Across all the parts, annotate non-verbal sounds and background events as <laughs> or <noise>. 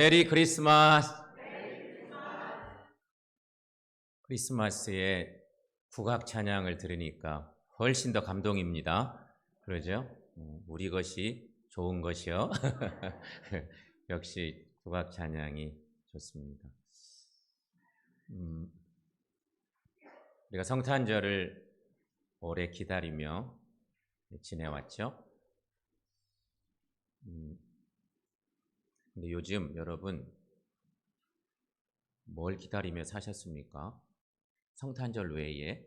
메리 크리스마스. 크리스마스에 국악 찬양을 들으니까 훨씬 더 감동입니다. 그러죠? 음, 우리 것이 좋은 것이요. <laughs> 역시 국악 찬양이 좋습니다. 음, 우리가 성탄절을 오래 기다리며 지내왔죠. 음, 근데 요즘 여러분 뭘 기다리며 사셨습니까? 성탄절 외에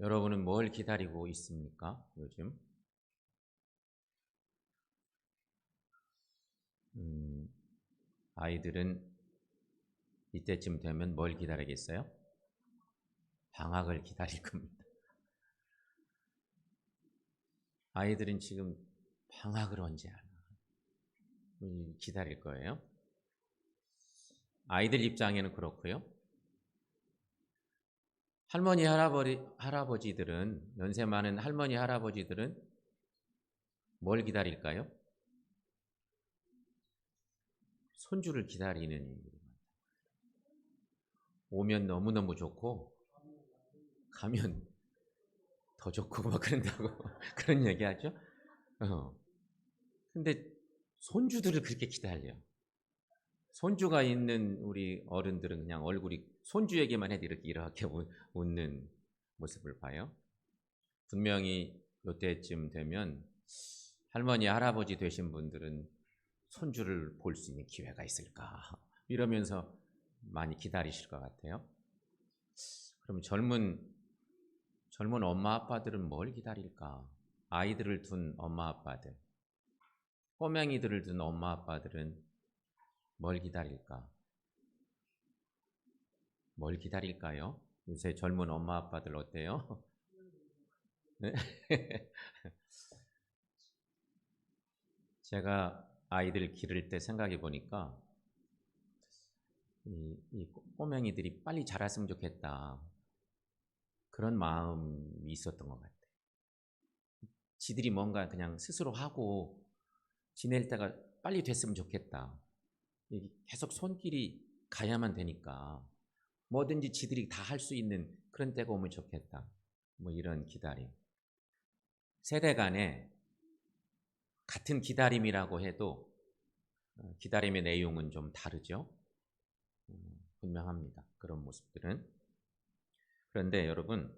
여러분은 뭘 기다리고 있습니까? 요즘 음, 아이들은 이때쯤 되면 뭘 기다리겠어요? 방학을 <laughs> 기다릴 겁니다. 아이들은 지금 방학을 언제 하나 음, 기다릴 거예요. 아이들 입장에는 그렇고요. 할머니 할아버지 할아버지들은 연세 많은 할머니 할아버지들은 뭘 기다릴까요? 손주를 기다리는. 오면 너무너무 좋고 가면 더 좋고 막 그런다고 <laughs> 그런 얘기 하죠. 어. 근데 손주들을 그렇게 기다려. 손주가 있는 우리 어른들은 그냥 얼굴이 손주에게만 해도 이렇게 이렇게 웃- 웃는 모습을 봐요. 분명히 이때쯤 되면 할머니 할아버지 되신 분들은 손주를 볼 수 있는 기회가 있을까 <laughs> 이러면서 많이 기다리실 것 같아요. 그럼 젊은 젊은 엄마 아빠들은 뭘 기다릴까? 아이들을 둔 엄마 아빠들, 꼬맹이들을 둔 엄마 아빠들은 뭘 기다릴까? 뭘 기다릴까요? 요새 젊은 엄마 아빠들 어때요? 네? <laughs> 제가 아이들 기를 때 생각해 보니까 이, 이 꼬맹이들이 빨리 자랐으면 좋겠다. 그런 마음이 있었던 것 같아요. 지들이 뭔가 그냥 스스로 하고 지낼 때가 빨리 됐으면 좋겠다. 계속 손길이 가야만 되니까 뭐든지 지들이 다 할 수 있는 그런 때가 오면 좋겠다. 뭐 이런 기다림. 세대 간에 같은 기다림이라고 해도 어, 기다림의 내용은 좀 다르죠. 음, 분명합니다. 그런 모습들은. 그런데 여러분,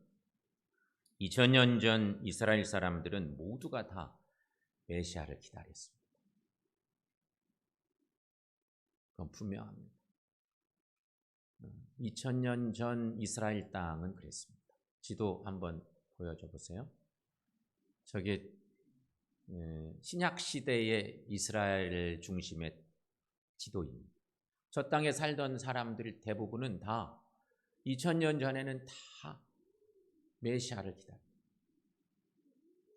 2000년 전 이스라엘 사람들은 모두가 다 메시아를 기다렸습니다. 그건 분명합니다. 2000년 전 이스라엘 땅은 그랬습니다. 지도 한번 보여줘 보세요. 저게 에, 신약 시대의 이스라엘 중심의 지도입니다. 저 땅에 살던 사람들 대부분은 다 2000년 전에는 다 메시아를 기다려.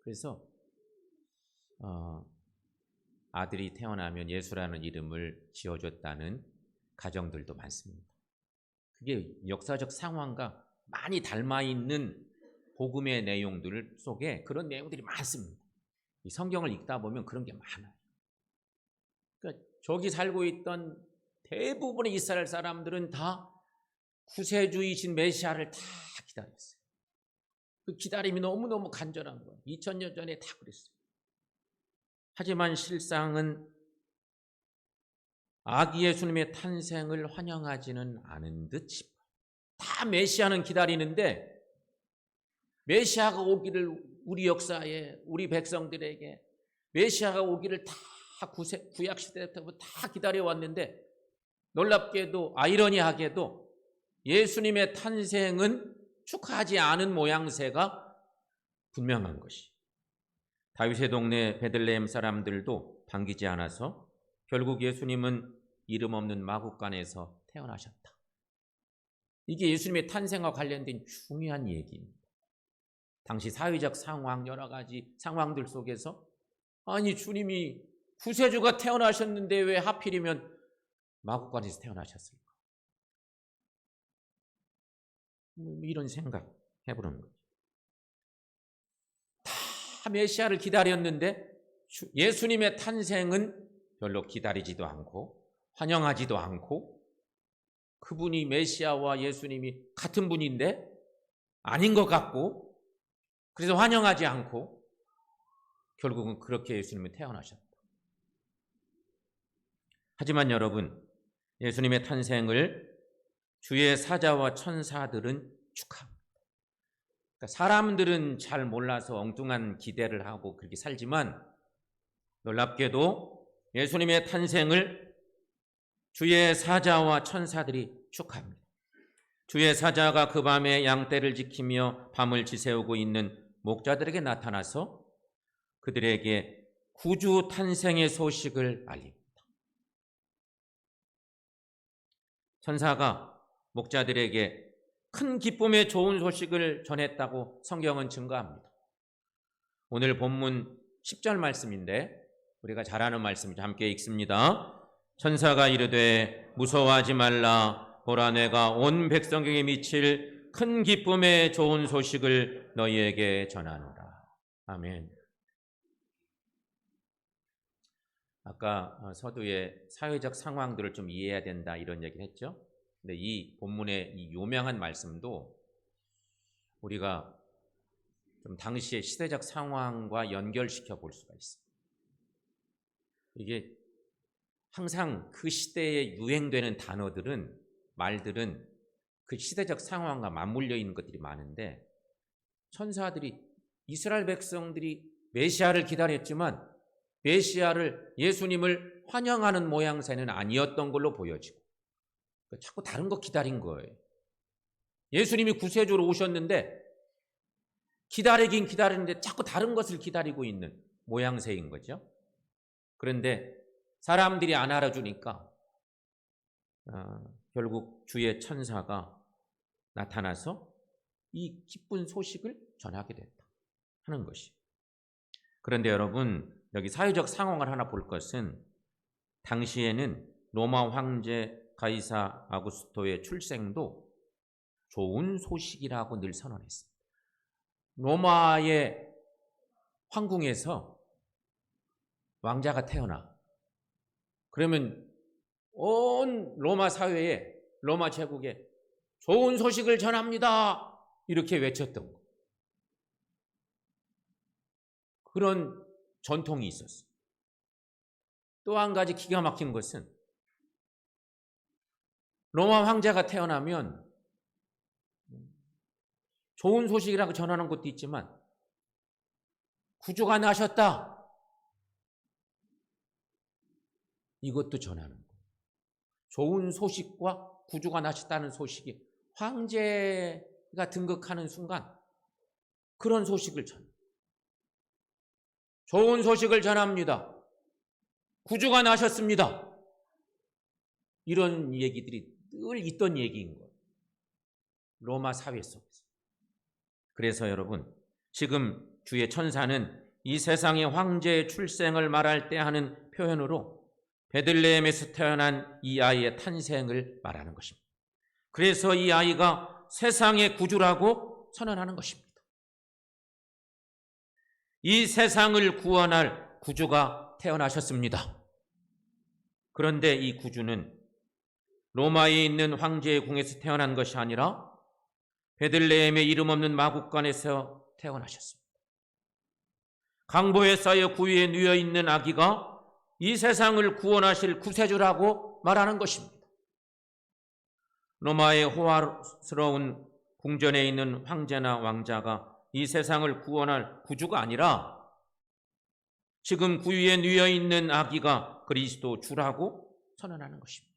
그래서 어, 아들이 태어나면 예수라는 이름을 지어줬다는 가정들도 많습니다. 그게 역사적 상황과 많이 닮아 있는 복음의 내용들 속에 그런 내용들이 많습니다. 이 성경을 읽다 보면 그런 게 많아요. 그러니까 저기 살고 있던 대부분의 이스라엘 사람들은 다 구세주이신 메시아를 다 기다렸어요. 그 기다림이 너무너무 간절한 거예요. 2000년 전에 다 그랬어요. 하지만 실상은 아기 예수님의 탄생을 환영하지는 않은 듯 싶어요. 다 메시아는 기다리는데 메시아가 오기를 우리 역사에 우리 백성들에게 메시아가 오기를 다 구세, 구약 시대 때부터 다 기다려 왔는데 놀랍게도 아이러니하게도 예수님의 탄생은 축하하지 않은 모양새가 분명한 것이 다윗의 동네 베들레헴 사람들도 반기지 않아서 결국 예수님은 이름 없는 마국간에서 태어나셨다. 이게 예수님의 탄생과 관련된 중요한 얘기입니다. 당시 사회적 상황 여러 가지 상황들 속에서 아니 주님이 구세주가 태어나셨는데 왜 하필이면 마국간에서 태어나셨을까? 뭐 이런 생각 해보는. 다 메시아를 기다렸는데 예수님의 탄생은 별로 기다리지도 않고 환영하지도 않고 그분이 메시아와 예수님이 같은 분인데 아닌 것 같고 그래서 환영하지 않고 결국은 그렇게 예수님은 태어나셨다. 하지만 여러분, 예수님의 탄생을 주의 사자와 천사들은 축하합니다. 그러니까 사람들은 잘 몰라서 엉뚱한 기대를 하고 그렇게 살지만 놀랍게도 예수님의 탄생을 주의 사자와 천사들이 축하합니다. 주의 사자가 그 밤에 양떼를 지키며 밤을 지새우고 있는 목자들에게 나타나서 그들에게 구주 탄생의 소식을 알립니다. 천사가 목자들에게 큰 기쁨의 좋은 소식을 전했다고 성경은 증거합니다. 오늘 본문 10절 말씀인데 우리가 잘 아는 말씀이죠. 함께 읽습니다. 천사가 이르되 무서워하지 말라 보라 내가 온 백성에게 미칠 큰 기쁨의 좋은 소식을 너희에게 전하노라. 아멘. 아까 어, 서두에 사회적 상황들을 좀 이해해야 된다 이런 얘기를 했죠. 근데 이 본문의 이 요명한 말씀도 우리가 좀 당시의 시대적 상황과 연결시켜 볼 수가 있습니다. 이게 항상 그 시대에 유행되는 단어들은 말들은 그 시대적 상황과 맞물려 있는 것들이 많은데 천사들이 이스라엘 백성들이 메시아를 기다렸지만 메시아를 예수님을 환영하는 모양새는 아니었던 걸로 보여지고 자꾸 다른 거 기다린 거예요. 예수님이 구세주로 오셨는데 기다리긴 기다리는데 자꾸 다른 것을 기다리고 있는 모양새인 거죠. 그런데 사람들이 안 알아주니까 어, 결국 주의 천사가 나타나서 이 기쁜 소식을 전하게 됐다 하는 것이. 그런데 여러분 여기 사회적 상황을 하나 볼 것은 당시에는 로마 황제 가이사 아구스토의 출생도 좋은 소식이라고 늘 선언했습니다. 로마의 황궁에서 왕자가 태어나 그러면 온 로마 사회에 로마 제국에 좋은 소식을 전합니다. 이렇게 외쳤던 거. 그런 전통이 있었어. 또한 가지 기가 막힌 것은 로마 황제가 태어나면 좋은 소식이라고 전하는 것도 있지만 구조가 나셨다. 이것도 전하는 거예요. 좋은 소식과 구조가 나셨다는 소식이 황제가 등극하는 순간 그런 소식을 전. 좋은 소식을 전합니다. 구주가 나셨습니다. 이런 얘기들이 늘 있던 얘기인 거예요. 로마 사회 속에서. 그래서 여러분, 지금 주의 천사는 이 세상의 황제의 출생을 말할 때 하는 표현으로 베들레헴에서 태어난 이 아이의 탄생을 말하는 것입니다. 그래서 이 아이가 세상의 구주라고 선언하는 것입니다. 이 세상을 구원할 구주가 태어나셨습니다. 그런데 이 구주는 로마에 있는 황제의 궁에서 태어난 것이 아니라 베들레헴의 이름 없는 마국간에서 태어나셨습니다. 강보에 쌓여 구유에 누여 있는 아기가 이 세상을 구원하실 구세주라고 말하는 것입니다. 로마의 호화스러운 궁전에 있는 황제나 왕자가 이 세상을 구원할 구주가 아니라 지금 구유에 누여 있는 아기가 그리스도 주라고 선언하는 것입니다.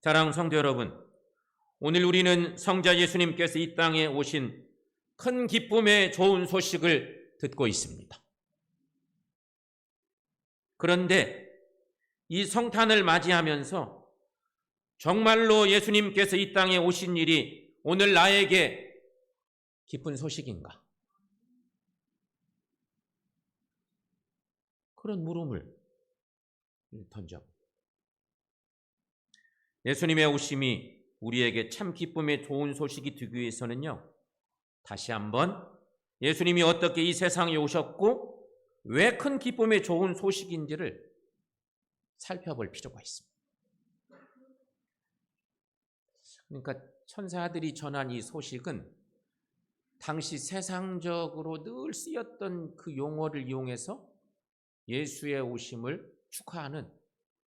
사랑 성도 여러분, 오늘 우리는 성자 예수님께서 이 땅에 오신 큰 기쁨의 좋은 소식을 듣고 있습니다. 그런데 이 성탄을 맞이하면서 정말로 예수님께서 이 땅에 오신 일이 오늘 나에게 기쁜 소식인가? 그런 물음을 던져. 예수님의 오심이 우리에게 참 기쁨의 좋은 소식이 되기 위해서는요, 다시 한번 예수님이 어떻게 이 세상에 오셨고, 왜 큰 기쁨의 좋은 소식인지를 살펴볼 필요가 있습니다. 그러니까 천사들이 전한 이 소식은 당시 세상적으로 늘 쓰였던 그 용어를 이용해서 예수의 오심을 축하하는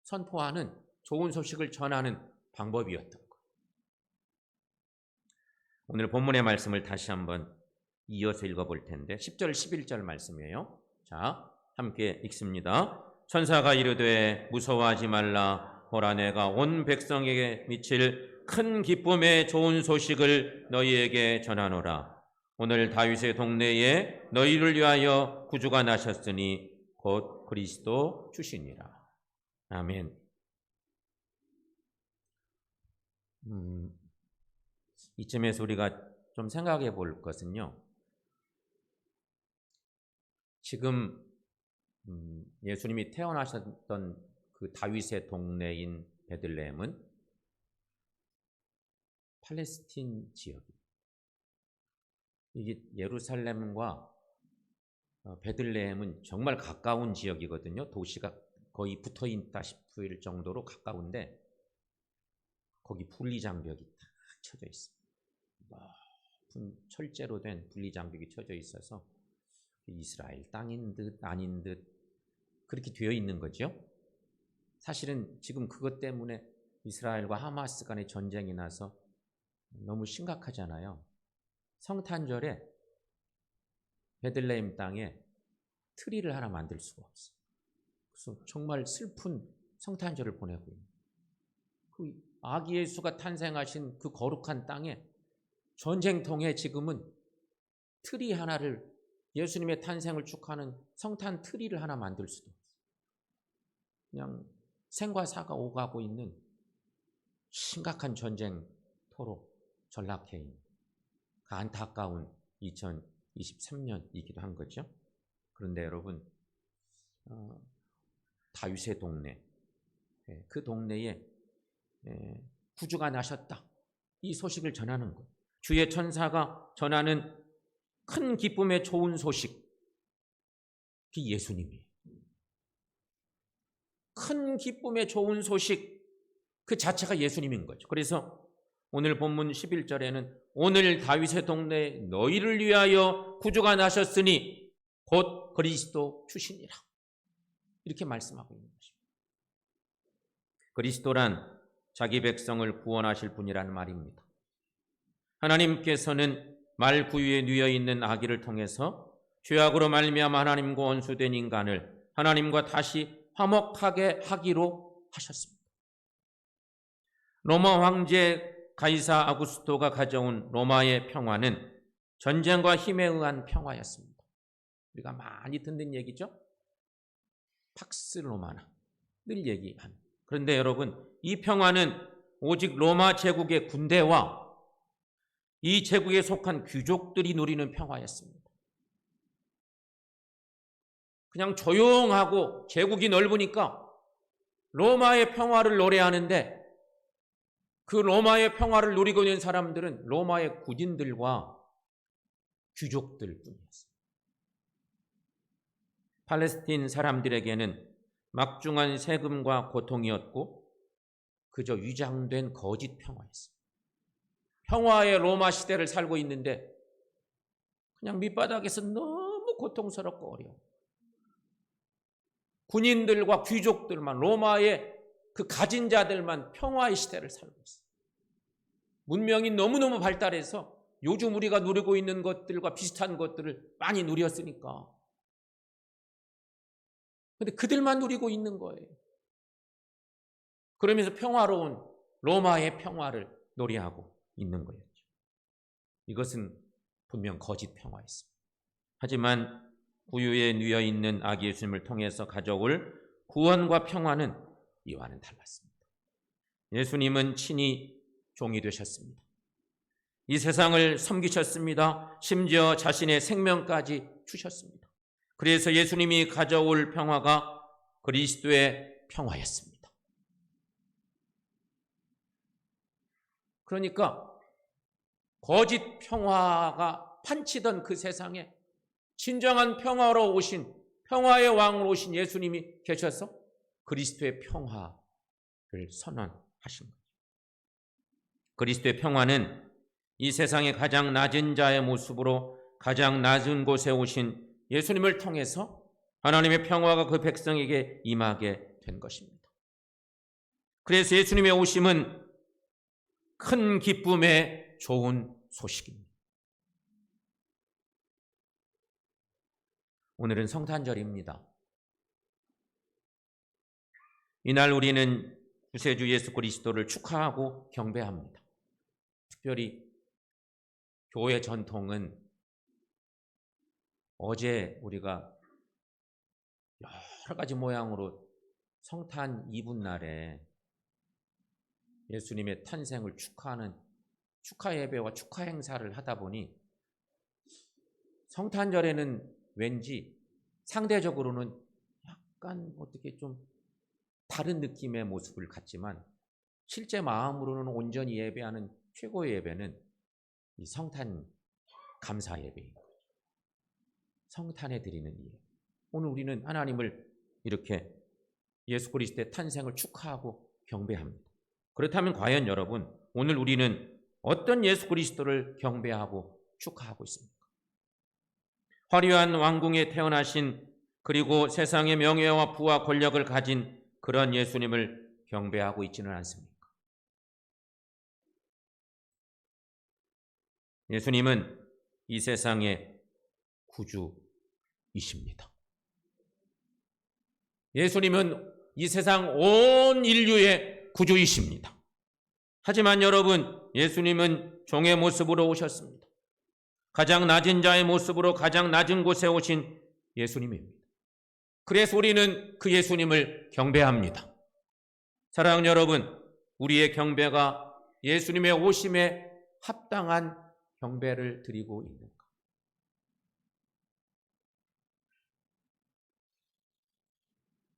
선포하는 좋은 소식을 전하는 방법이었던 것. 오늘 본문의 말씀을 다시 한번 이어서 읽어볼 텐데 10절 11절 말씀이에요. 자, 함께 읽습니다. 천사가 이르되 무서워하지 말라 보라 내가 온 백성에게 미칠 큰 기쁨의 좋은 소식을 너희에게 전하노라. 오늘 다윗의 동네에 너희를 위하여 구주가 나셨으니 곧 그리스도 주시니라. 아멘. 음, 이쯤에서 우리가 좀 생각해 볼 것은요. 지금 음, 예수님이 태어나셨던 그 다윗의 동네인 베들레헴은 팔레스틴 지역입니다. 이게 예루살렘과 어, 베들레헴은 정말 가까운 지역이거든요. 도시가 거의 붙어 있다 싶을 정도로 가까운데 거기 분리장벽이 딱 쳐져 있습니다. 높은 철제로 된 분리장벽이 쳐져 있어서 이스라엘 땅인 듯 아닌 듯 그렇게 되어 있는 거죠. 사실은 지금 그것 때문에 이스라엘과 하마스 간의 전쟁이 나서 너무 심각하잖아요. 성탄절에 베들레헴 땅에 트리를 하나 만들 수가 없어요. 그래서 정말 슬픈 성탄절을 보내고 있는 그 아기 예수가 탄생하신 그 거룩한 땅에 전쟁통에 지금은 트리 하나를 예수님의 탄생을 축하하는 성탄 트리를 하나 만들 수도 없어요. 그냥 생과 사가 오가고 있는 심각한 전쟁터로 전락해 있는 그 안타까운 2023년이기도 한 거죠. 그런데 여러분 어, 다윗의 동네 예, 그 동네에 예, 구주가 나셨다 이 소식을 전하는 것 주의 천사가 전하는 큰 기쁨의 좋은 소식 그 예수님이에요. 큰 기쁨의 좋은 소식 그 자체가 예수님인 거죠. 그래서 오늘 본문 11절에는 오늘 다윗의 동네에 너희를 위하여 구주가 나셨으니 곧 그리스도 주시니라. 이렇게 말씀하고 있는 것입니다. 그리스도란 자기 백성을 구원하실 분이라는 말입니다. 하나님께서는 말 구유에 누여 있는 아기를 통해서 죄악으로 말미암아 하나님과 원수된 인간을 하나님과 다시 화목하게 하기로 하셨습니다. 로마 황제 가이사 아구스토가 가져온 로마의 평화는 전쟁과 힘에 의한 평화였습니다. 우리가 많이 듣는 얘기죠? 팍스 로마나 늘 얘기한. 그런데 여러분, 이 평화는 오직 로마 제국의 군대와 이 제국에 속한 귀족들이 누리는 평화였습니다. 그냥 조용하고 제국이 넓으니까 로마의 평화를 노래하는데 그 로마의 평화를 누리고 있는 사람들은 로마의 군인들과 귀족들 뿐이었습니다. 팔레스틴 사람들에게는 막중한 세금과 고통이었고 그저 위장된 거짓 평화였습니다. 평화의 로마 시대를 살고 있는데 그냥 밑바닥에서 너무 고통스럽고 어려워. 군인들과 귀족들만 로마의 그 가진 자들만 평화의 시대를 살고 있어. 문명이 너무너무 발달해서 요즘 우리가 누리고 있는 것들과 비슷한 것들을 많이 누렸으니까. 근데 그들만 누리고 있는 거예요. 그러면서 평화로운 로마의 평화를 노래하고 있는 거였죠. 이것은 분명 거짓 평화였습니다. 하지만 구유에 누여 있는 아기 예수님을 통해서 가져올 구원과 평화는 이와는 달랐습니다. 예수님은 친히 종이 되셨습니다. 이 세상을 섬기셨습니다. 심지어 자신의 생명까지 주셨습니다. 그래서 예수님이 가져올 평화가 그리스도의 평화였습니다. 그러니까 거짓 평화가 판치던 그 세상에 진정한 평화로 오신 평화의 왕으로 오신 예수님이 계셔서 그리스도의 평화를 선언하신 거죠. 그리스도의 평화는 이 세상의 가장 낮은 자의 모습으로 가장 낮은 곳에 오신 예수님을 통해서 하나님의 평화가 그 백성에게 임하게 된 것입니다. 그래서 예수님의 오심은 큰 기쁨의 좋은 소식입니다. 오늘은 성탄절입니다. 이날 우리는 구세주 예수 그리스도를 축하하고 경배합니다. 특별히 교회 전통은 어제 우리가 여러 가지 모양으로 성탄 이분 날에 예수님의 탄생을 축하하는 축하 예배와 축하 행사를 하다 보니 성탄절에는 왠지 상대적으로는 약간 어떻게 좀 다른 느낌의 모습을 갖지만 실제 마음으로는 온전히 예배하는 최고의 예배는 이 성탄 감사 거죠. 성탄에 드리는 예배. 오늘 우리는 하나님을 이렇게 예수 그리스도의 탄생을 축하하고 경배합니다. 그렇다면 과연 여러분 오늘 우리는 어떤 예수 그리스도를 경배하고 축하하고 있습니까? 화려한 왕궁에 태어나신 그리고 세상의 명예와 부와 권력을 가진 그런 예수님을 경배하고 있지는 않습니까? 예수님은 이 세상의 구주 이십니다. 예수님은 이 세상 온 인류의 구주이십니다. 하지만 여러분, 예수님은 종의 모습으로 오셨습니다. 가장 낮은 자의 모습으로 가장 낮은 곳에 오신 예수님입니다. 그래서 우리는 그 예수님을 경배합니다. 사랑하는 여러분, 우리의 경배가 예수님의 오심에 합당한 경배를 드리고 있는가?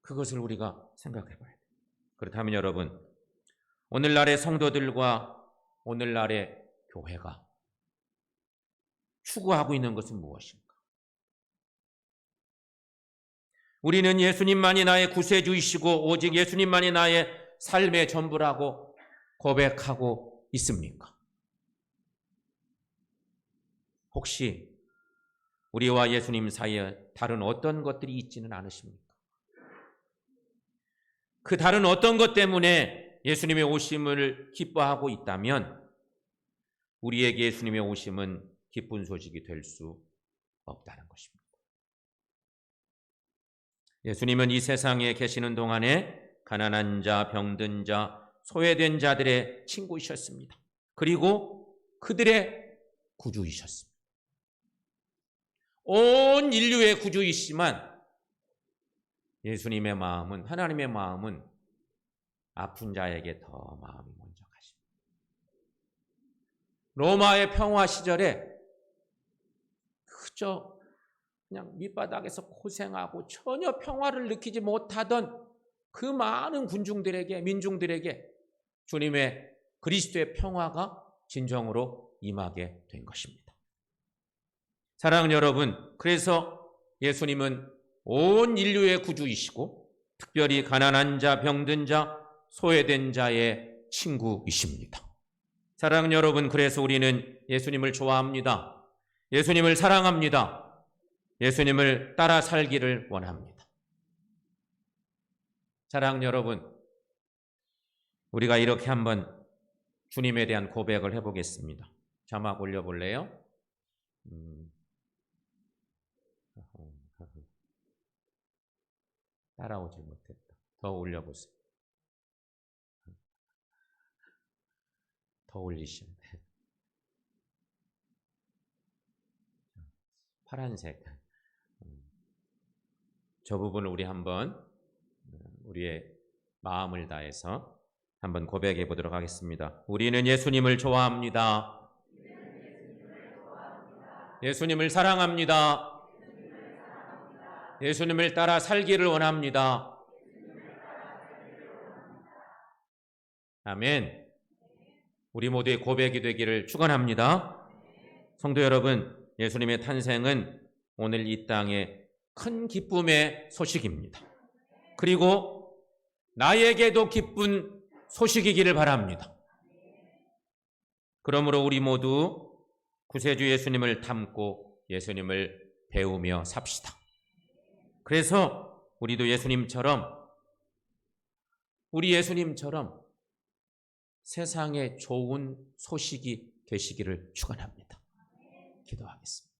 그것을 우리가 생각해 봐야 돼요. 그렇다면 여러분, 오늘날의 성도들과 오늘날의 교회가 추구하고 있는 것은 무엇인가? 우리는 예수님만이 나의 구세주이시고 오직 예수님만이 나의 삶의 전부라고 고백하고 있습니까? 혹시 우리와 예수님 사이에 다른 어떤 것들이 있지는 않으십니까? 그 다른 어떤 것 때문에 예수님의 오심을 기뻐하고 있다면 우리에게 예수님의 오심은 기쁜 소식이 될 수 없다는 것입니다. 예수님은 이 세상에 계시는 동안에 가난한 자, 병든 자, 소외된 자들의 친구이셨습니다. 그리고 그들의 구주이셨습니다. 온 인류의 구주이시만 예수님의 마음은 하나님의 마음은 아픈 자에게 더 마음이 먼저 가십니다. 로마의 평화 시절에 그저 그냥 밑바닥에서 고생하고 전혀 평화를 느끼지 못하던 그 많은 군중들에게 민중들에게 주님의 그리스도의 평화가 진정으로 임하게 된 것입니다. 사랑하는 여러분, 그래서 예수님은 온 인류의 구주이시고 특별히 가난한 자, 병든 자, 소외된 자의 친구이십니다. 사랑하는 여러분, 그래서 우리는 예수님을 좋아합니다. 예수님을 사랑합니다. 예수님을 따라 살기를 원합니다. 사랑하는 여러분, 우리가 이렇게 한번 주님에 대한 고백을 해보겠습니다. 자막 올려볼래요? 음. 따라오지 못했다. 더 올려보세요. 더 올리시면 돼요. 파란색. 음. 저 부분을 우리 한번 음, 우리의 마음을 다해서 한번 고백해 보도록 하겠습니다. 우리는 예수님을 좋아합니다. 예수님을 사랑합니다. 예수님을 따라 살기를 원합니다. 아멘. 우리 모두의 고백이 되기를 축원합니다. 성도 여러분, 예수님의 탄생은 오늘 이 땅에 큰 기쁨의 소식입니다. 그리고 나에게도 기쁜 소식이기를 바랍니다. 그러므로 우리 모두 구세주 예수님을 닮고 예수님을 배우며 삽시다. 그래서 우리도 예수님처럼 우리 예수님처럼 세상에 좋은 소식이 되시기를 축원합니다. 기도하겠습니다.